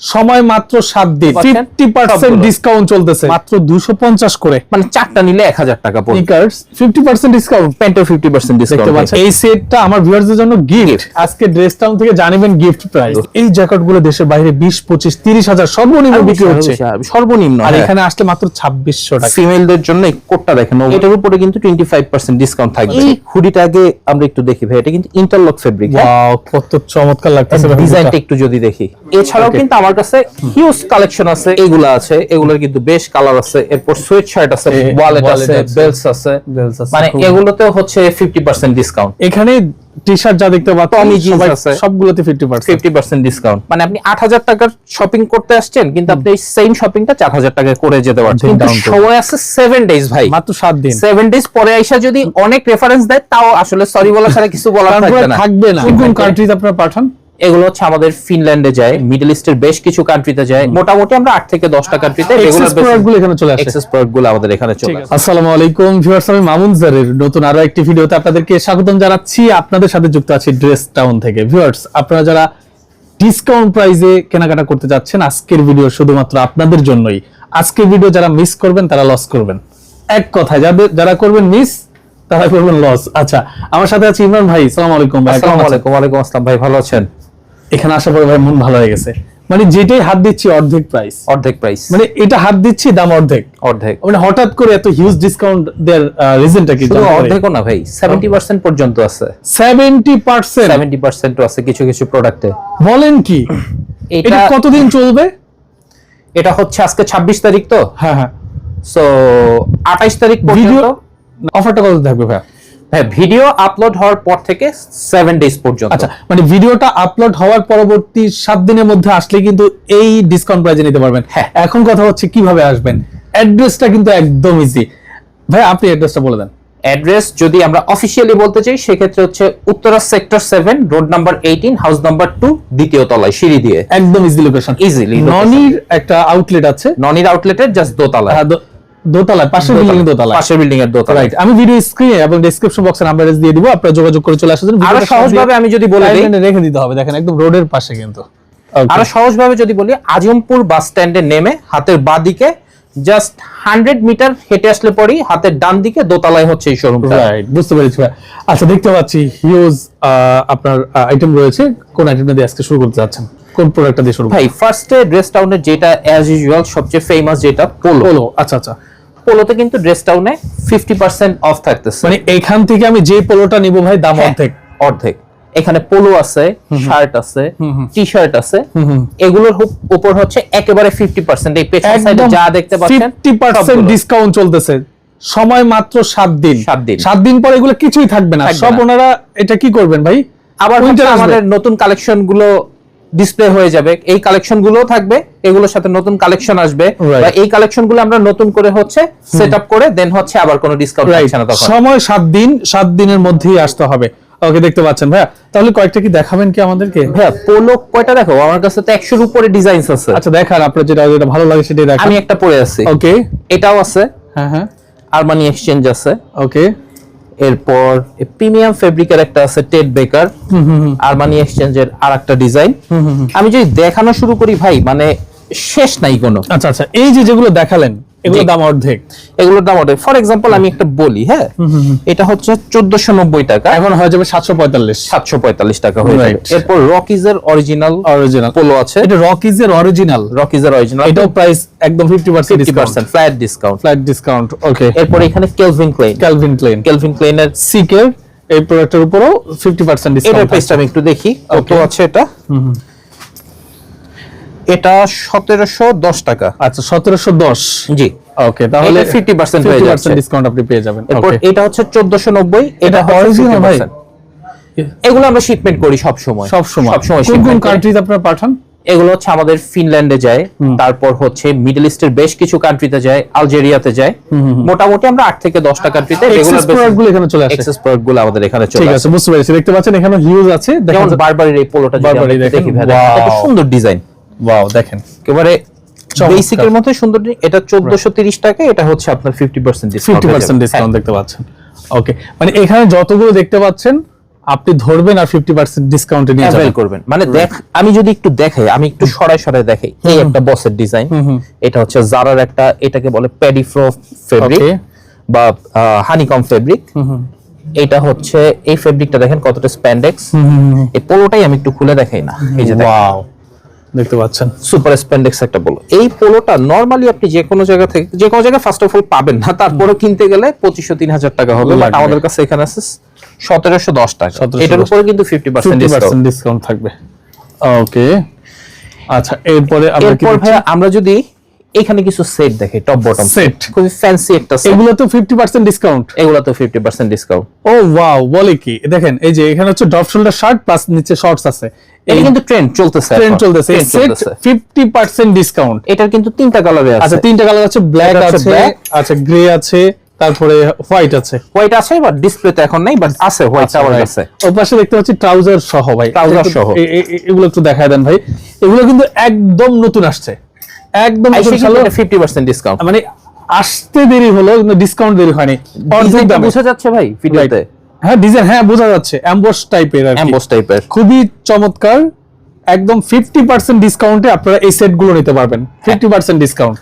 সময় মাত্র সাত দিন। ফিফটি পার্সেন্ট ডিসকাউন্ট চলতেছে। মাত্র দুশো পঞ্চাশ করে। মানে চারটা নিলে এক হাজার টাকা স্নিকার্স ফিফটি পার্সেন্ট ডিসকাউন্ট প্যান্টের ফিফটি পার্সেন্ট ডিসকাউন্ট এই সেটটা আমার ভিউয়ারদের জন্য গিফট আজকে ড্রেস টাউন থেকে জানিবেন গিফট প্রাইস এই জ্যাকেটগুলো দেশের বাইরে বিশ পঁচিশ তিরিশ হাজার সর্বনিম্ন বিক্রি হচ্ছে। সর্বনিম্ন আর হ্যাঁ। এখানে আসলে মাত্র ছাব্বিশশো টাকা। ফিমেলদের জন্য এই কোটটা দেখেন এটার উপরে কিন্তু টোয়েন্টি ফাইভ পার্সেন্ট ডিসকাউন্ট থাকবে এই হুডিটা আগে আমরা একটু দেখি ভাই এটা কিন্তু ইন্টারলক ফেব্রিক Wow, কত চমৎকার লাগতেছে ডিজাইনটা একটু যদি দেখি। এছাড়াও কিন্তু আমার কাছে হিউজ কালেকশন আছে। এগুলা আছে এগুলোর কিন্তু বেশ কালার আছে। এরপর সুইট শার্ট আছে ওয়ালেট আছে। বেলস আছে। Bells আছে, মানে এগুলোতে হচ্ছে ফিফটি পার্সেন্ট ডিসকাউন্ট এখানে টি শার্ট যা দেখতে পাচ্ছেন jeans সবাই- আছে। সবগুলোতে fifty percent fifty percent discount মানে আপনি আট হাজার টাকার শপিং করতে আসছেন কিন্তু আপনি এই সেম শপিংটা চার হাজার টাকা করে যেতে পারছেন। কিন্তু সময় আছে সেভেন ডেজ ভাই। মাত্র সাত দিন। সেভেন ডেজ পরে আইসা যদি অনেক রেফারেন্স দেয় তাও আসলে সরি বলা ছাড়া কিছু বলার তারপরে থাকবে না। থাকবে না। কোন কোন কান্ট্রিজ আপনারা পাঠান? এগুলো হচ্ছে আমাদের ফিনল্যান্ডে যায় মিডল ইস্টের বেশ কিছু কান্ট্রিতে যায়। মোটামুটি আমরা আট থেকে দশটা কান্ট্রিতে এক্সেস প্রোডাক্ট এখানে চলে আসে। এক্সেস প্রোডাক্টগুলো আমাদের এখানে চলে আসে। আসসালামু আলাইকুম ভিউয়ার্স আমি মামুন জারের। নতুন আরও একটি ভিডিওতে আপনাদেরকে স্বাগতম জানাচ্ছি। আপনাদের সাথে যুক্ত আছি ড্রেস টাউন থেকে। ভিউয়ার্স আপনারা যারা ডিসকাউন্ট প্রাইসে কেনাকাটা করতে যাচ্ছেন আজকের ভিডিও শুধুমাত্র আপনাদের জন্যই। আজকের ভিডিও যারা মিস করবেন তারা লস করবেন। এক কথায় যাদের যারা করবেন মিস তারা করবেন লস আচ্ছা আমার সাথে আছে ইমরান ভাই। আসসালামু আলাইকুম ভাই আসসালামু? আলাইকুম। আসসালাম ভাই ভালো আছেন? এখানে আসার পরে ভাই মন ভালো হয়ে গেছে। মানে যেটাই হাত দিচ্ছি অর্ধেক প্রাইস অর্ধেক প্রাইস মানে এটা হাত দিচ্ছি দাম অর্ধেক। অর্ধেক। মানে হঠাৎ করে এত হিউজ ডিসকাউন্ট দেওয়ার রিজনটা কি শুধু অর্ধেকও না ভাই সেভেন্টি পার্সেন্ট পর্যন্ত আছে। সেভেন্টি পার্সেন্ট সেভেন্টি পার্সেন্টও আছে কিছু কিছু প্রোডাক্টে বলেন কি? এটা কতদিন চলবে? এটা হচ্ছে আজকে ছাব্বিশ তারিখ তো? হ্যাঁ হ্যাঁ। সো আঠাইশ তারিখ ভিডিও পর্যন্ত অফারটা কত থাকবে ভাই হ্যাঁ ভিডিও আপলোড হওয়ার পর থেকে সেভেন ডেজ পর্যন্ত। আচ্ছা মানে ভিডিওটা আপলোড হওয়ার পরবর্তী সাত দিনের মধ্যে আসলে কিন্তু এই ডিসকাউন্ট প্রাইজে নিতে পারবেন। হ্যাঁ। এখন কথা হচ্ছে কীভাবে আসবেন? অ্যাড্রেসটা কিন্তু একদম ইজি ভাই আপনি অ্যাড্রেসটা বলে দেন। অ্যাড্রেস যদি আমরা অফিসিয়ালি বলতে চাই সেক্ষেত্রে হচ্ছে Uttara sector seven road number eighteen house number two দ্বিতীয় তলায় সিঁড়ি দিয়ে। একদম ইজি লোকেশন ইজিলি ননির একটা আউটলেট আছে। ননির আউটলেটের জাস্ট দোতলা দোতলায় পাশের বিল্ডিং দোতলায়। পাশের বিল্ডিং এর দোতলা রাইট আমি ভিডিও স্ক্রিনে এবং ডেসক্রিপশন বক্সে নাম্বার দিয়ে দিব আপনারা যোগাযোগ করে চলে আরও সহজভাবে আমি যদি বলে দিই। রেখে দিতে হবে দেখেন একদম রোডের পাশে কিন্তু. আরও সহজভাবে যদি বলি আজমপুর বাস স্ট্যান্ডে নেমে হাতের বাঁ দিকে জাস্ট হান্ড্রেড মিটার হেঁটে আসলে পরেই হাতের ডান দিকে দোতলায় হচ্ছে এই শোরুমটা রাইট বুঝতে পেরেছি আচ্ছা দেখতে পাচ্ছি হিউজ আপনার আইটেম রয়েছে। কোন আইটেমটা দিয়ে আজকে শুরু করতে যাচ্ছেন কোন প্রোডাক্টটা দিয়ে শুরু ভাই ফার্স্টে ড্রেস টাউনের যেটা অ্যাজ ইউজুয়াল সবচেয়ে ফেমাস যেটা পোলো বলো আচ্ছা আচ্ছা। পোলোতে কিন্তু ড্রেস টাউনে ফিফটি পার্সেন্ট অফ থাকতেছে। মানে এখান থেকে আমি যে পোলোটা নিব ভাই দাম হ্যাঁ, অর্ধেক। অর্ধেক। এখানে পোলো আছে শার্ট আছে টি শার্ট আছে। এগুলোর উপর হচ্ছে একেবারে ফিফটি পার্সেন্ট এই পেছন সাইডে যা দেখতে পাচ্ছেন ফিফটি পার্সেন্ট ডিসকাউন্ট চলতেছে। সময় মাত্র সাত দিন। সাত দিন। সাত দিন পরে এগুলো কিছুই থাকবে না। সব ওনারা এটা কি করবেন ভাই? আবার। আমাদের নতুন কালেকশনগুলো ডিসপ্লে হয়ে যাবে। এই কালেকশনগুলো থাকবে এগুলোর সাথে নতুন কালেকশন আসবে। বা এই কালেকশনগুলো আমরা নতুন করে হচ্ছে সেট আপ করে দেন হচ্ছে আবার কোনো ডিসকাউন্ট থাকছে না তখন। সময় সাত দিন সাত দিনের মধ্যেই আসতে হবে। ওকে দেখতে পাচ্ছেন ভাইয়া। তাহলে কয়েকটা কি দেখাবেন কি আমাদেরকে? ভাইয়া পোলো কয়টা দেখো? আমার কাছে তো একশোর উপরে ডিজাইনস আছে। আচ্ছা দেখান আপনার যেটা যেটা ভালো লাগে সেটাই দেখান। আমি একটা পরে আছি। ওকে এটাও আছে। হ্যাঁ হ্যাঁ। আরমানি এক্সচেঞ্জ আছে। ওকে এরপর প্রিমিয়াম ফেব্রিকের একটা আছে টেড বেকার আরমানি এক্সচেঞ্জের আর একটা ডিজাইন আমি যদি দেখানো শুরু করি ভাই মানে শেষ নাই কোনো। আচ্ছা আচ্ছা এই যে যেগুলো দেখালেন এগুলো জি। দাম অর্ধেক। এগুলোর দাম ওঠে ফর এক্সাম্পল আমি একটা বলি হ্যাঁ? এটা হচ্ছে চোদ্দশো নব্বই টাকা। এখন হয়ে যাবে সাতশো পঁয়তাল্লিশ। সাতশো পঁয়তাল্লিশ টাকা হয়ে যাবে. এরপর রকিজের অরিজিনাল অরিজিনাল পোলো আছে। এটা রকিজ এর অরিজিনাল রকিজের অরিজিনাল এটাও প্রাইস একদম fifty percent percent flat discount flat discount okay এরপর এখানে Calvin Klein Calvin Klein Calvin ক্লেনের সিকের এই প্রোডাক্টের উপরও ফিফটি পার্সেন্ট এটার ডিসকাউন্ট প্রাইসটা আমি একটু দেখি। কত. আছে এটা? এটা সতেরোশো দশ টাকা। আচ্ছা সতেরোশো দশ। জি। ওকে তাহলে এটা 50% হয়ে যাচ্ছে। ডিসকাউন্ট আপনি পেয়ে যাবেন। এরপর এটা হচ্ছে চোদ্দশো নব্বই এটা ভাই? এগুলো আমরা শিপমেন্ট করি সব সময়। সব সময় সব সময় কোন কোন কান্ট্রিতে আপনারা পাঠান? এগুলো হচ্ছে আমাদের ফিনল্যান্ডে যায় তারপর হচ্ছে মিডল ইস্টের বেশ কিছু কান্ট্রিতে যায় আলজেরিয়াতে যায়। মোটামুটি আমরা আট থেকে দশটা কান্ট্রিতে এক্সেস প্রোডাক্টগুলো এখানে চলে আসে। এক্সেস প্রোডাক্টগুলো আমাদের এখানে চলে ঠিক আসে। আছে বুঝতে পেরেছি। দেখতে পাচ্ছেন এখানে হিউজ আছে। দেখা যেমন যাচ্ছে বারবারের এই পোলোটা যদি দেখেন। দেখি ভাই, দেখেন, সুন্দর ডিজাইন ওয়াও দেখেন। একেবারে। বেসিকের মধ্যে সুন্দর এটা চোদ্দশো তিরিশ টাকা এটা হচ্ছে আপনার fifty percent fifty percent discount দেখতে পাচ্ছেন। ওকে মানে এখানে যতগুলো দেখতে পাচ্ছেন আপনি ধরবেন আর ফিফটি পার্সেন্ট ডিসকাউন্টে নিয়ে অ্যাভেল যাবেন। করবেন। মানে দেখ আমি যদি একটু দেখাই আমি একটু সরাই সরাই দেখাই এই একটা বসের ডিজাইন এটা হচ্ছে জারার একটা এটাকে বলে প্যাডিফ্রো ফেব্রিক Okay. বা হানিকম ফেব্রিক এটা হচ্ছে এই ফেব্রিকটা দেখেন কতটা স্প্যান্ডেক্স এই পোলোটাই আমি একটু খুলে দেখাই না। এই যে ওয়াও দেখতে পাচ্ছেন। সুপার স্প্যান্ডেক্স একটা পোলো এই পোলোটা নরমালি আপনি যে কোনো জায়গা থেকে যে কোনো জায়গায় ফার্স্ট অফ অল পাবেন না তারপরেও কিনতে গেলে পঁচিশশো তিন হাজার টাকা হবে বাট আমাদের কাছে এখানে আছে সতেরোশো দশ টাকা। এটার উপরে কিন্তু ফিফটি পার্সেন্ট ডিসকাউন্ট থাকবে। ওকে আচ্ছা এরপরে এরপর ভাইয়া আমরা যদি এখানে কিছু সেট দেখে টপ বটম সেট খুবই ফ্যান্সি একটা সেট এগুলো তো ফিফটি পার্সেন্ট ডিসকাউন্ট এগুলো তো ফিফটি পার্সেন্ট ডিসকাউন্ট ও ওয়াও বলে কি? দেখেন এই যে এখানে হচ্ছে ড্রপ শোল্ডার শার্ট প্লাস নিচে শর্টস আছে। এটা কিন্তু ট্রেন্ড চলতেছে ট্রেন্ড চলতেছে। সেট চলতেছে। ফিফটি পার্সেন্ট ডিসকাউন্ট এটার কিন্তু তিনটা কালারে আচ্ছা তিনটা কালার আছে ব্ল্যাক আছে। আচ্ছা গ্রে আছে তারপরে হোয়াইট আছে। হোয়াইট আছে বাট ডিসপ্লেতে এখন নাই বাট আছে হোয়াইট আমার. কাছে ওর পাশে দেখতে পাচ্ছি ট্রাউজার সহ ভাই। ট্রাউজার সহ। এগুলো একটু দেখায় দেন ভাই। এগুলো কিন্তু একদম নতুন আসছে। একদম নতুন সালোয়ার। ফিফটি পার্সেন্ট ডিসকাউন্ট মানে আসতে দেরি হলো কিন্তু ডিসকাউন্ট দেরি হয়নি। অর্ধেক বোঝা যাচ্ছে ভাই ভিডিওতে হ্যাঁ ডিজাইন হ্যাঁ বোঝা যাচ্ছে। অ্যাম্বোস টাইপের কি। টাইপের খুবই চমৎকার। একদম ফিফটি পার্সেন্ট ডিসকাউন্টে আপনারা এই সেটগুলো নিতে পারবেন। ফিফটি পার্সেন্ট ডিসকাউন্ট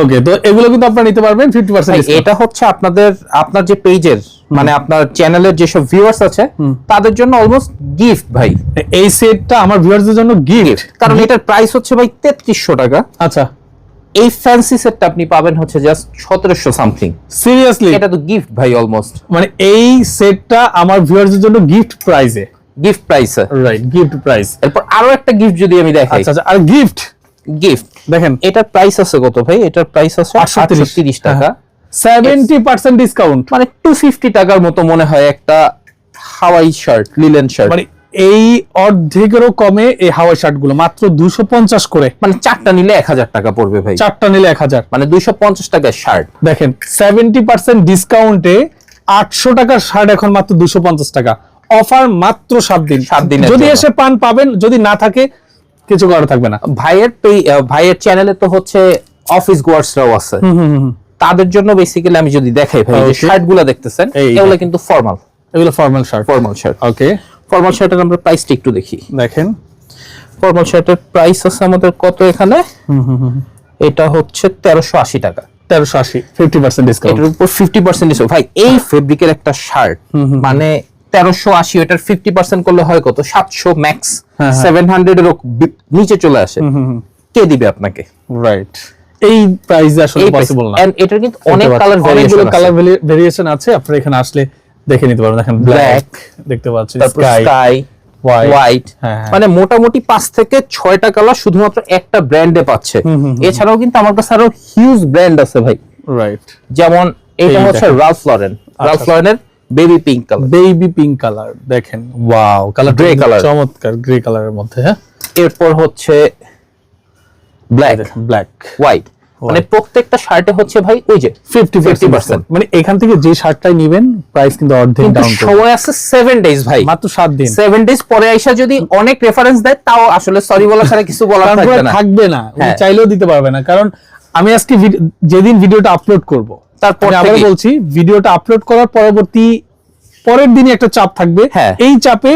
ওকে তো এগুলো কিন্তু আপনারা নিতে পারবেন ফিফটি পার্সেন্ট এটা হচ্ছে আপনাদের আপনার যে পেজের মানে আপনার চ্যানেলের যেসব ভিউয়ার্স আছে তাদের জন্য অলমোস্ট গিফট ভাই। এই সেটটা আমার ভিউয়ারদের জন্য গিফট কারণ এটার প্রাইস হচ্ছে ভাই তেত্রিশশো টাকা। আচ্ছা। এই ফ্যান্সি সেটটা আপনি পাবেন হচ্ছে জাস্ট সতেরোশো সামথিং সিরিয়াসলি এটা তো গিফট ভাই অলমোস্ট মানে এই সেটটা আমার ভিউয়ারদের জন্য গিফট প্রাইজে গিফট প্রাইসে রাইট গিফট প্রাইস এরপর আরও একটা গিফট যদি আমি দেখাই। আচ্ছা আচ্ছা আর গিফট গিফট দেখেন। এটার প্রাইস আছে কত ভাই? এটার প্রাইস আছে আটশো তিরিশ টাকা। সেভেন্টি পার্সেন্ট ডিসকাউন্ট মানে টু ফিফটি টাকার মতো মনে হয় একটা হাওয়াই শার্ট লিলেন শার্ট মানে এই অর্ধেকেরও কমে এই হাওয়াই শার্টগুলো মাত্র দুশো পঞ্চাশ করে। মানে চারটা নিলে এক হাজার টাকা পড়বে ভাই। চারটা নিলে এক হাজার। মানে দুইশো পঞ্চাশ টাকার শার্ট দেখেন সেভেন্টি পার্সেন্ট ডিসকাউন্টে আটশো টাকার শার্ট এখন মাত্র দুশো পঞ্চাশ টাকা। অফার মাত্র সাত দিন। সাত দিনের যদি এসে পান পাবেন। যদি না থাকে কিছু করা থাকবে না। ভাইয়ের ভাইয়ের চ্যানেলে তো হচ্ছে অফিস গোয়ার্সরাও আছে। তাদের জন্য বেসিক্যালি আমি যদি দেখাই ভাই যে Okay. শার্টগুলা দেখতেছেন এগুলো কিন্তু ফর্মাল এগুলো formal shirt formal shirt okay formal শার্টের আমরা প্রাইসটা একটু দেখি। দেখেন। ফর্মাল শার্টের প্রাইস আছে আমাদের কত এখানে? এটা হচ্ছে তেরোশো আশি টাকা। তেরোশো আশি ফিফটি পার্সেন্ট ডিসকাউন্ট এটার উপর ফিফটি পার্সেন্ট ভাই এই ফেব্রিকের একটা শার্ট মানে তেরোশো আশি এটার ফিফটি পার্সেন্ট করলে হয় কত? সাতশো ম্যাক্স। সেভেন হান্ড্রেড এর নিচে চলে আসে। কে দিবে আপনাকে? রাইট এই প্রাইসে আসলে পসিবল না। And এটার কিন্তু অনেক কালার ভেরিয়েশন কালার ভেরিয়েশন আছে। আপনারা এখানে আসলে দেখে নিতে পারবেন। দেখেন ব্ল্যাক দেখতে পাচ্ছেন স্কাই হোয়াইট হ্যাঁ, হ্যাঁ। মানে মোটামুটি পাঁচ থেকে ছয়টা কালার শুধুমাত্র একটা ব্র্যান্ডে পাচ্ছে। এছাড়াও কিন্তু আমার কাছে আরও হিউজ ব্র্যান্ড আছে ভাই। রাইট যেমন এটা হচ্ছে। Ralph Lauren Ralph লরেনের baby pink colour baby pink colour দেখেন ওয়াও কালার Grey colour। চমৎকার গ্রে কালারের মধ্যে হ্যাঁ? এরপর হচ্ছে ব্ল্যাক ব্ল্যাক হোয়াইট মানে প্রত্যেকটা শার্টে হচ্ছে ভাই ওই যে ফিফটি 50% মানে এখান থেকে যে শার্টটাই নেবেন প্রাইস কিন্তু অর্ধেক ডাউন সময় আছে সেভেন ডেজ ভাই। মাত্র সাত দিন। সেভেন ডেজ পরে আইসা যদি অনেক রেফারেন্স দেয় তাও আসলে সরি বলা ছাড়া কিছু বলার থাকবে না। থাকবে না হ্যাঁ। চাইলেও দিতে পারবে না। কারণ আমি আজকে যেদিন ভিডিওটা আপলোড করব তারপর আবার বলছি ভিডিওটা আপলোড করার পরবর্তী পরের দিনই একটা চাপ থাকবে হ্যাঁ। এই চাপে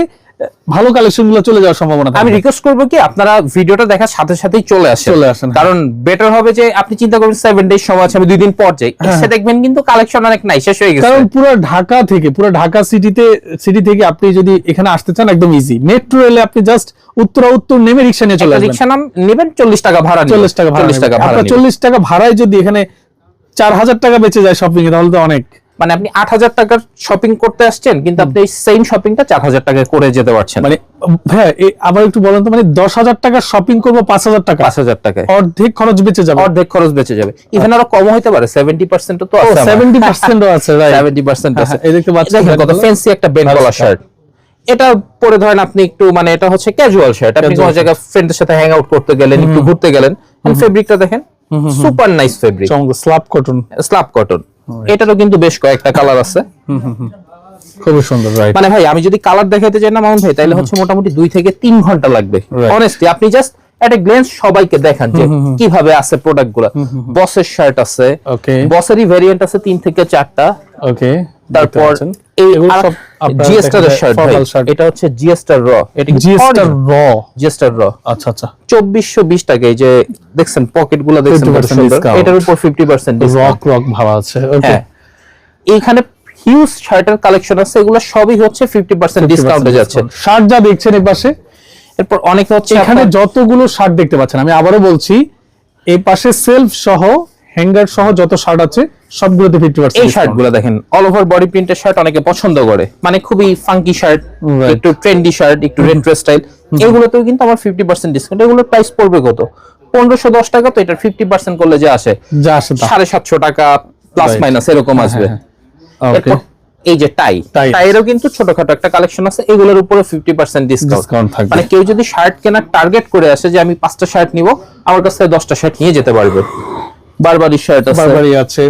ভালো কালেকশনগুলো চলে যাওয়ার সম্ভাবনা আমি রিকোয়েস্ট করব কি আপনারা ভিডিওটা দেখার সাথে সাথেই চলে আসেন। চলে আসেন, হ্যাঁ। কারণ বেটার হবে যে আপনি চিন্তা করবেন সেভেন ডেজ সময় আছে আমি দুই দিন পর যাই। হ্যাঁ। এসে দেখবেন কিন্তু কালেকশন অনেক নাই শেষ হয়ে গেছে। কারণ পুরো ঢাকা থেকে পুরো ঢাকা সিটিতে সিটি থেকে আপনি যদি এখানে আসতে চান একদম ইজি মেট্রো রেলে আপনি জাস্ট উত্তরা উত্তর নেমে রিক্সা নিয়ে চলে আসবেন। রিক্সা নাম নেবেন চল্লিশ টাকা ভাড়া চল্লিশ টাকা ভাড়া চল্লিশ টাকা ভাড়া চল্লিশ টাকা ভাড়ায় যদি এখানে চার হাজার টাকা বেঁচে যায় শপিং এ তাহলে তো অনেক। মানে আপনি আট হাজার টাকার শপিং করতে আসছেন কিন্তু আপনি সেম শপিংটা চার হাজার টাকায় করে যেতে পারছেন মানে হ্যাঁ আবার একটু বলেন তো মানে দশ হাজার টাকা শপিং করব পাঁচ হাজার টাকা। পাঁচ হাজার টাকায়। অর্ধেক খরচ বেঁচে যাবে। অর্ধেক খরচ বেঁচে যাবে। ইভেন আরও কম পারে সেভেন্টি পার্সেন্ট তো আছে সেভেন্টি পার্সেন্টও আছে সেভেন্টি পার্সেন্ট আছে। হ্যাঁ, এই দেখতে পাচ্ছেন কত ফ্যান্সি একটা বেন গলা আচ্ছা। শার্ট এটা পরে ধরেন আপনি একটু মানে এটা হচ্ছে ক্যাজুয়াল শার্ট আপনি কোনো জায়গায় ফ্রেন্ডের সাথে হ্যাং আউট করতে গেলেন একটু ঘুরতে গেলেন। ফেব্রিকটা দেখেন super nice fabric slub cotton slub cotton এটারও কিন্তু বেশ কয়েকটা কালার আছে। খুবই সুন্দর রাইট মানে ভাই আমি যদি কালার দেখাতে চাই না মামুন ভাই তাহলে হচ্ছে মোটামুটি দুই থেকে তিন ঘণ্টা লাগবে. অনেস্টলি আপনি জাস্ট একটা গ্লেন্স সবাইকে দেখান যে কীভাবে আছে প্রোডাক্টগুলা। বসের শার্ট আছে। ওকে বসেরই ভেরিয়েন্ট আছে তিন থেকে চারটা। ওকে তারপর। এই জিএসটার শার্ট এটা হচ্ছে জিএসটার র এটা জিএসটার র জিএসটার র আচ্ছা আচ্ছা। টাকা এই যে দেখছেন দেখছেন 50%। এটার উপর ফিফটি পার্সেন্ট রক রক ভাবা আছে ওকে হ্যাঁ। এইখানে হিউজ শার্টের কালেকশন আছে এগুলো সবই হচ্ছে ফিফটি পার্সেন্ট ডিসকাউন্টে যাচ্ছে। শার্ট যা দেখছেন এই পাশে এরপর অনেকে হচ্ছে এখানে যতগুলো শার্ট দেখতে পাচ্ছেন আমি আবারও বলছি এই পাশে সেলফ সহ হ্যাঙ্গার সহ যত শার্ট আছে সবগুলোতে ফিফটি এই পার্সেন্ট শার্টগুলো দেখেন অল ওভার বডি প্রিন্টের শার্ট অনেকে পছন্দ করে। মানে খুবই ফাঙ্কি শার্ট একটু ট্রেন্ডি শার্ট একটু রেট্রো স্টাইল এগুলোতেও কিন্তু আমার ফিফটি পার্সেন্ট ডিসকাউন্ট এগুলোর প্রাইস পড়বে কত? পনেরোশো দশ টাকা তো এটা ফিফটি পার্সেন্ট করলে যে আসে। যা আসে তা। সাড়ে সাতশো টাকা প্লাস. মাইনাস এরকম আসবে। ওকে এই যে টাই। টাইয়েরও কিন্তু ছোটখাটো একটা কালেকশন আছে এগুলোর উপরে ফিফটি পার্সেন্ট ডিসকাউন্ট ডিসকাউন্ট থাকবে। মানে কেউ যদি শার্ট কেনার টার্গেট করে আসে যে আমি পাঁচটা শার্ট নিব আমার কাছ থেকে দশটা শার্ট নিয়ে যেতে পারবে। বারবারি শার্ট আছে। বারবারই আছে।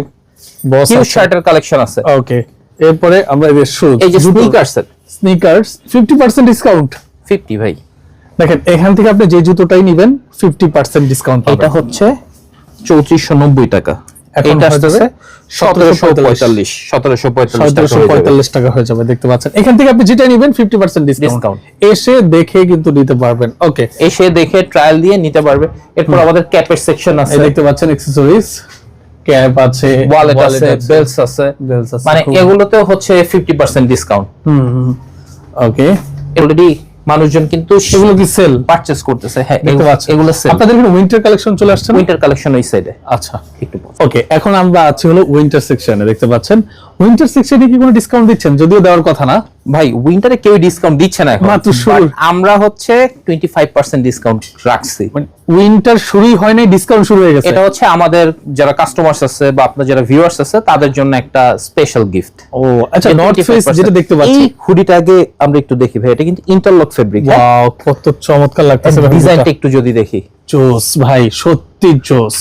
বস শার্টের কালেকশন আছে। ওকে এরপরে আমরা এই শুরু এই যে sneakers sneakers fifty percent discount fifty ভাই। দেখেন এখান থেকে আপনি যে জুতোটাই নেবেন ফিফটি পার্সেন্ট ডিসকাউন্ট এটা হচ্ছে চৌত্রিশশো নব্বই টাকা। এখন এটা আসতেছে সতেরোশো পঁয়তাল্লিশ। সতেরোশো পঁয়তাল্লিশ। টাকা হয়ে যাবে দেখতে পাচ্ছেন। এখান থেকে আপনি যেটা নেবেন ফিফটি পার্সেন্ট ডিসকাউন্ট এসে দেখে কিন্তু নিতে পারবেন। ওকে এসে দেখে ট্রায়াল দিয়ে নিতে পারবে। এরপর আমাদের ক্যাপের সেকশন আছে। দেখতে পাচ্ছেন অ্যাক্সেসরিজ ক্যাপ আছে ওয়ালেট আছে বেলস আছে। Belts আছে, মানে এগুলোতেও হচ্ছে fifty percent discount okay already মানুষজন কিন্তু সেগুলো কি সেল পারচেজ করতেছে। হ্যাঁ দেখতে এগুলো- সেল আপনাদের এখানে উইন্টার কালেকশন চলে আসছে উইন্টার কালেকশন ওই সাইডে আচ্ছা। একটু ওকে এখন আমরা আছি হলো উইন্টার সেকশনে দেখতে পাচ্ছেন? উইন্টার সেকশনে কি কোনো ডিসকাউন্ট দিচ্ছেন? যদিও দেওয়ার কথা না। ভাই উইন্টারে কেউ ডিসকাউন্ট দিচ্ছে না এখন। মাত্র শুরু। আমরা হচ্ছে টোয়েন্টি ফাইভ পার্সেন্ট ডিসকাউন্ট রাখছি উইন্টার শুরুই হয় নাই ডিসকাউন্ট শুরু হয়ে গেছে। এটা হচ্ছে আমাদের যারা কাস্টমার্স আছে বা আপনার যারা ভিউয়ার্স আছে তাদের জন্য একটা স্পেশাল গিফট ও আচ্ছা নর্থ ফেস যেটা দেখতে পাচ্ছি। এই হুডিটা আগে আমরা একটু দেখি ভাই এটা কিন্তু ইন্টারলক ফেব্রিক ওয়াও কত চমৎকার লাগতেছে ডিজাইনটা একটু যদি দেখি। জোস ভাই সত্যি জোস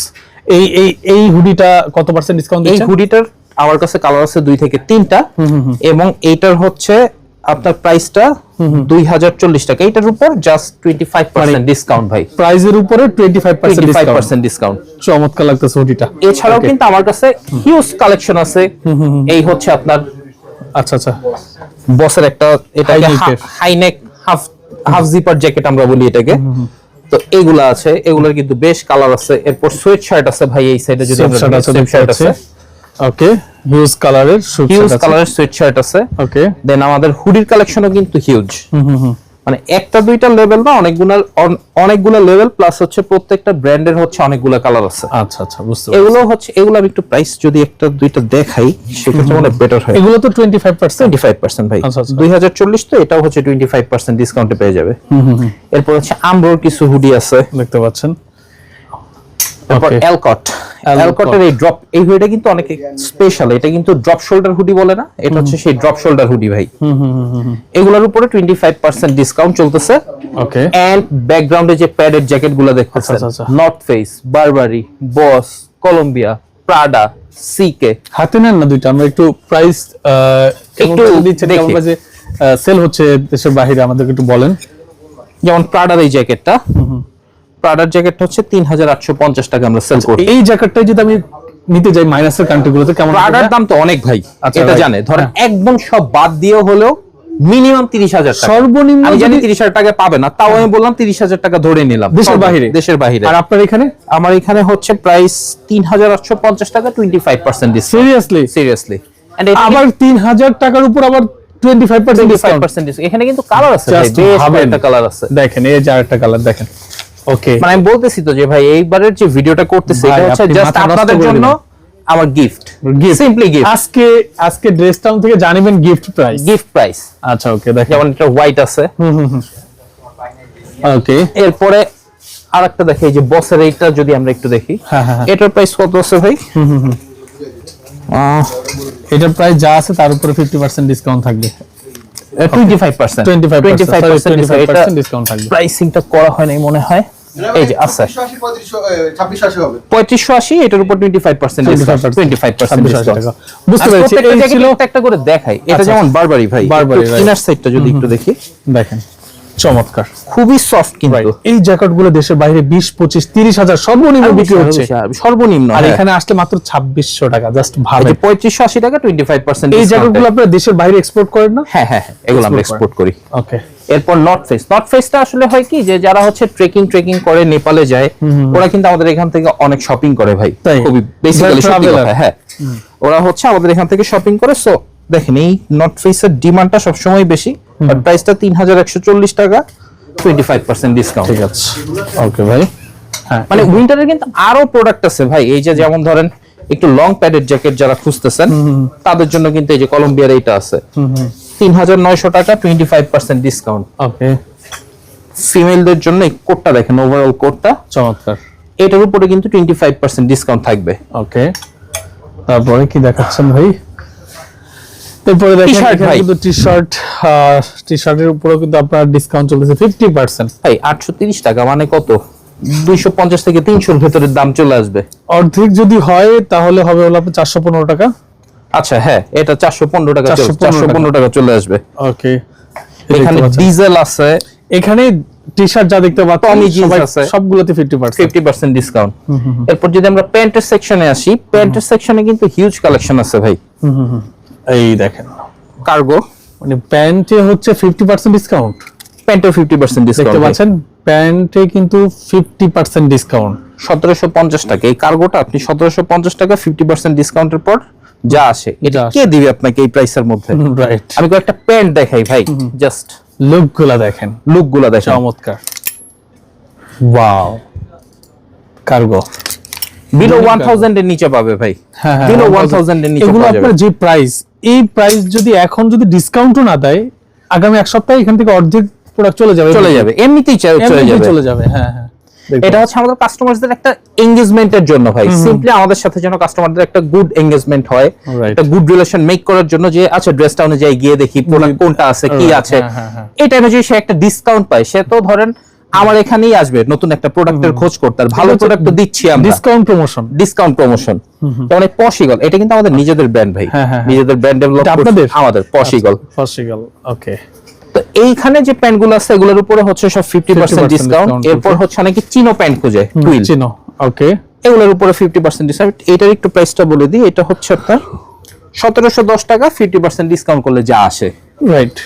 এই এই এই হুডিটা কত পার্সেন্ট ডিসকাউন্ট এই দিচ্ছেন? হুডিটার আমার কাছে কালার আছে দুই থেকে তিনটা। এবং এইটার হচ্ছে আপনার প্রাইসটা দুই হাজার চল্লিশ টাকা। উপর just twenty five percent discount ভাই। প্রাইজের উপরে টোয়েন্টি ফাইভ পার্সেন্ট ডিসকাউন্ট চমৎকার লাগতেছে হুডিটা এছাড়াও কিন্তু আমার কাছে হিউজ কালেকশন আছে। এই হচ্ছে আপনার আচ্ছা আচ্ছা। বসের একটা neck-এর। High neck half half zipper jacket আমরা বলি এটাকে। তো এগুলা আছে। এগুলোর কিন্তু বেশ কালার আছে। এরপর সোয়েট শার্ট আছে ভাই এই সাইডে যদি আমরা সোয়েট শার্ট আছে। ওকে হিউজ কালারের হিউজ কালারের সোয়েট শার্ট আছে। ওকে দেন আমাদের হুডির কালেকশনও কিন্তু হিউজ মানে একটা দুইটা লেভেল না অনেকগুলা অন- অনেকগুলা লেভেল প্লাস হচ্ছে প্রত্যেকটা ব্র্যান্ডের হচ্ছে অনেকগুলা কালার আছে। আচ্ছা আচ্ছা বুঝতে এগুলো হচ্ছে এগুলো আমি একটু প্রাইস যদি একটা দুইটা দেখাই সেক্ষেত্রে মনে বেটার হয়। এগুলো তো 25% টোয়েন্টি ফাইভ পার্সেন্ট ভাই। আচ্ছা, আচ্ছা। দুই হাজার চল্লিশ তো এটাও হচ্ছে টোয়েন্টি ফাইভ পার্সেন্ট ডিসকাউন্টে পেয়ে যাবে। এরপর হচ্ছে আমব্রোর কিছু হুডি আছে। দেখতে পাচ্ছেন। তারপর Alcott। এলকটের এই ড্রপ এই হুডিটা কিন্তু অনেক স্পেশাল এটা কিন্তু ড্রপ শোল্ডার হুডি বলে না এটা হচ্ছে সেই ড্রপ শোল্ডার হুডি ভাই। এগুলোর উপরে টোয়েন্টি ফাইভ পার্সেন্ট ডিসকাউন্ট চলতেছে ওকে এন্ড ব্যাকগ্রাউন্ডে যে প্যাডেড জ্যাকেটগুলো দেখতেছেন আচ্ছা, আচ্ছা। North Face Burberry Boss Columbia Prada CK হাতে নেন না দুইটা আমরা একটু প্রাইস একটু দেখি। কেমন বাজে সেল হচ্ছে দেশের বাইরে আমাদেরকে একটু বলেন। যেমন প্রাডার এই জ্যাকেটটা প্রাডার জ্যাকেটটা হচ্ছে তিন হাজার আটশো পঞ্চাশ টাকা আমরা সেল করি এই জ্যাকেটটাই যদি আমি নিতে যাই মাইনাসের কান্ট্রিগুলোতে কেমন প্রাডার দাম তো অনেক ভাই আচ্ছা, এটা জানে। ধরেন হ্যাঁ। একদম সব বাদ দিয়ে হলেও মিনিমাম তিরিশ হাজার টাকা। সর্বনিম্ন আমি জানি তিরিশ হাজার টাকা পাবে না তাও আমি বললাম তিরিশ হাজার টাকা ধরে নিলাম। দেশের বাহিরে? দেশের বাহিরে। আর আপনার এখানে? আমার এখানে হচ্ছে প্রাইস তিন হাজার আটশো পঞ্চাশ টাকা twenty five percent seriously seriously আবার তিন হাজার টাকার উপর আবার টোয়েন্টি ফাইভ পার্সেন্ট এখানে কিন্তু কালার আছে কালার আছে। দেখেন এই যে আরেকটা কালার দেখেন। ওকে মানে আমি বলতেছি তো যে ভাই এইবারের যে ভিডিওটা করতেছি এটা হচ্ছে জাস্ট আপনাদের জন্য আমার গিফট সিম্পলি গিফট আজকে আজকে ড্রেস টাউন থেকে জানিবেন গিফট প্রাইস গিফট প্রাইস আচ্ছা ওকে দেখেন। যেমন এটা হোয়াইট আছে। ওকে এরপরে আরেকটা দেখি এই যে বসের এইটা যদি আমরা একটু দেখি। হ্যাঁ, হ্যাঁ, হ্যাঁ। এটার প্রাইস কত আছে ভাই? এটার প্রাইস যা আছে তার উপরে ফিফটি পার্সেন্ট ডিসকাউন্ট থাকবে। ডিসকাউন্ট থাকবে। প্রাইসিংটা করা হয় নাই মনে হয়। এই যে আচ্ছা। ছাব্বিশ আশি হবে। পঁয়ত্রিশশো আশি এটার উপর twenty five percent 25% twenty five percent 26 টাকা। বুঝতে পেরেছি, একটা করে দেখাই। এটা আচ্ছা, যেমন বারবারি ভাই বারবারি, ইনার সাইডটা যদি একটু দেখি। দেখেন। চমৎকার। খুবই সফট কিন্তু। এই জ্যাকেটগুলো দেশের বাইরে বিশ পঁচিশ তিরিশ হাজার সর্বনিম্ন বিক্রি হচ্ছে। সর্বনিম্ন আর হ্যাঁ। এখানে আসলে মাত্র ছাব্বিশশো টাকা জাস্ট যে পঁয়ত্রিশশো আশি টাকা টোয়েন্টি ফাইভ পার্সেন্ট এই জ্যাকেটগুলো আপনারা দেশের বাইরে এক্সপোর্ট করেন না? হ্যাঁ হ্যাঁ হ্যাঁ, এগুলো আমরা এক্সপোর্ট করি। ওকে এরপর নর্থ ফেস নর্থ ফেসটা আসলে হয় কি যে যারা হচ্ছে ট্রেকিং ট্রেকিং করে নেপালে যায় ওরা কিন্তু আমাদের এখান থেকে অনেক শপিং করে ভাই। তাই? খুবই বেসিক্যালি সত্যি হ্যাঁ। ওরা হচ্ছে আমাদের এখান থেকে শপিং করে। সো দেখেন এই নর্থ ফেসের ডিমান্ডটা সবসময় বেশি। আর প্রাইসটা তিন হাজার একশো চল্লিশ টাকা টোয়েন্টি ফাইভ পার্সেন্ট ডিসকাউন্ট ঠিক আছে। ওকে ভাই। হ্যাঁ মানে উইন্টারের কিন্তু আরও প্রোডাক্ট আছে ভাই। এই যে যেমন ধরেন একটু লং প্যাডেড জ্যাকেট যারা খুঁজতেছেন তাদের জন্য কিন্তু এই যে কলম্বিয়ার এইটা আছে। তিন হাজার নয়শো টাকা twenty five percent discount okay ফিমেলদের জন্য এই কোটটা দেখেন ওভারঅল কোটটা চমৎকার। এটার উপরে কিন্তু টোয়েন্টি ফাইভ পার্সেন্ট ডিসকাউন্ট থাকবে। ওকে তারপরে কি দেখাচ্ছেন ভাই? এরপরে দেখেন। কিন্তু টি শার্ট টি শার্টের উপরেও কিন্তু আপনার ডিসকাউন্ট চলতেছে ফিফটি পার্সেন্ট ভাই আটশো তিরিশ টাকা মানে কত? দুইশো পঞ্চাশ থেকে তিনশোর ভেতরে দাম চলে আসবে। অর্ধেক যদি হয় তাহলে হবে হলো আপনার চারশো পনেরো টাকা। আচ্ছা হ্যাঁ এটা চারশো পনেরো টাকা 415 চারশো পনেরো টাকা। চলে আসবে। ওকে এখানে ডিজেল আছে। এখানে টি শার্ট যা দেখতে Tommy jeans সবাই- আছে। সবগুলোতে fifty percent fifty percent discount এরপর যদি আমরা প্যান্টের সেকশনে আসি প্যান্টের সেকশনে কিন্তু হিউজ কালেকশন আছে ভাই। এই দেখেন। কার্গো মানে প্যান্টে হচ্ছে ফিফটি পার্সেন্ট ডিসকাউন্ট প্যান্টের ফিফটি পার্সেন্ট দেখতে পাচ্ছেন? প্যান্টে কিন্তু ফিফটি পার্সেন্ট ডিসকাউন্ট সতেরোশো পঞ্চাশ টাকা। এই কার্গোটা আপনি সতেরোশো পঞ্চাশ টাকা ফিফটি পার্সেন্ট ডিসকাউন্টের পর যা আসে এটা কে দিবে আপনাকে এই প্রাইসের মধ্যে? রাইট আমি কয়েকটা প্যান্ট দেখাই ভাই জাস্ট লুকগুলা দেখেন। লুকগুলা দেখেন। চমৎকার। Wow cargo below one thousand এর নিচে পাবে ভাই। হ্যাঁ, বিলো ওয়ান থাউজেন্ড এর নিচে এগুলো আপনার যে প্রাইস এই প্রাইস যদি এখন যদি ডিসকাউন্টও না দেয় আগামী এক সপ্তাহে এখান থেকে অর্ধেক প্রোডাক্ট চলে যাবে। চলে যাবে। এমনিতেই চলে যাবে। চলে যাবে হ্যাঁ হ্যাঁ। এটা হচ্ছে আমাদের কাস্টমারদের একটা এঙ্গেজমেন্টের জন্য ভাই। সিম্পলি আমাদের সাথে যেন কাস্টমারদের একটা গুড এঙ্গেজমেন্ট হয় একটা গুড রিলেশন মেক করার জন্য যে আচ্ছা ড্রেসটা অনুযায়ী গিয়ে দেখি প্রোডাক্ট কোনটা আছে কি আছে। হ্যাঁ, হ্যাঁ, হ্যাঁ। এই টাইমে যদি সে একটা ডিসকাউন্ট পায় সে তো ধরেন আমার এখানেই আসবে নতুন একটা প্রোডাক্টের খোঁজ করতে আর ভালো প্রোডাক্ট তো দিচ্ছি আমরা। ডিসকাউন্ট প্রমোশন ডিসকাউন্ট প্রমোশন যেমন পসিগল এটা কিন্তু আমাদের নিজেদের ব্র্যান্ড ভাই। হ্যাঁ, হ্যাঁ, হ্যাঁ। নিজেদের ব্র্যান্ড ডেভেলপ আপনাদের? আমাদের পসিগল পসিবল ওকে তো এইখানে যে প্যান্টগুলো আছে এগুলোর উপরে হচ্ছে সব ফিফটি পার্সেন্ট 50% ডিসকাউন্ট এরপর. হচ্ছে অনেকে চিনো প্যান্ট খুঁজে টুইল চিনো ওকে এগুলোর উপরে ফিফটি পার্সেন্ট ডিসকাউন্ট এটার একটু প্রাইসটা বলে দিই। এটা হচ্ছে আপনার সতেরোশো দশ টাকা ফিফটি পার্সেন্ট ডিসকাউন্ট করলে যা আসে। রাইট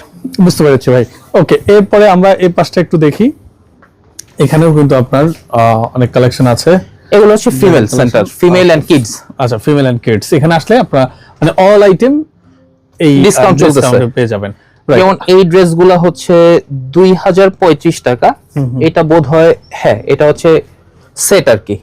বুঝতে পেরেছি ভাই। ওকে এরপরে আমরা এই পাশটা একটু দেখি। এখানেও কিন্তু আপনার অনেক কালেকশন আছে। এগুলো হচ্ছে female centre female and kids আচ্ছা ফিমেল এন্ড কিডস এখানে আসলে আপনারা মানে অল আইটেম এই ডিসকাউন্ট চলতেছে। পেয়ে যাবেন। যেমন এই ড্রেসগুলো হচ্ছে দুই হাজার পঁয়ত্রিশ টাকা। এটা বোধ হয় হ্যাঁ এটা হচ্ছে সেট আর কি।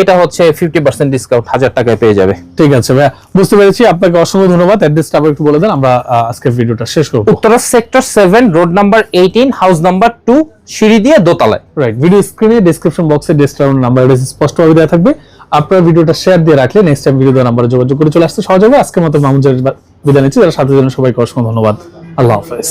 এটা হচ্ছে ফিফটি পার্সেন্ট ডিসকাউন্ট হাজার টাকায় পেয়ে যাবে। ঠিক আছে ভাইয়া বুঝতে পেরেছি। আপনাকে অসংখ্য ধন্যবাদ। অ্যাড্রেসটা আবার একটু বলে দেন আমরা আজকের ভিডিওটা শেষ করব। Uttara sector seven road number eighteen house number two সিঁড়ি দিয়ে দোতলায়। রাইট ভিডিও স্ক্রিনে ডেসক্রিপশন বক্সে ডিসকাউন্ট নাম্বার স্পষ্টভাবে দেওয়া থাকবে। আপনার ভিডিওটা শেয়ার দিয়ে রাখলে নেক্সট টাইম ভিডিও নাম্বারে যোগাযোগ করে চলে আসতে সহজ হবে। আজকের মতো মামুন বিদায় নিচ্ছি। যারা সাথে জন্য সবাইকে অসংখ্য ধন্যবাদ। আল্লাহ হাফেজ।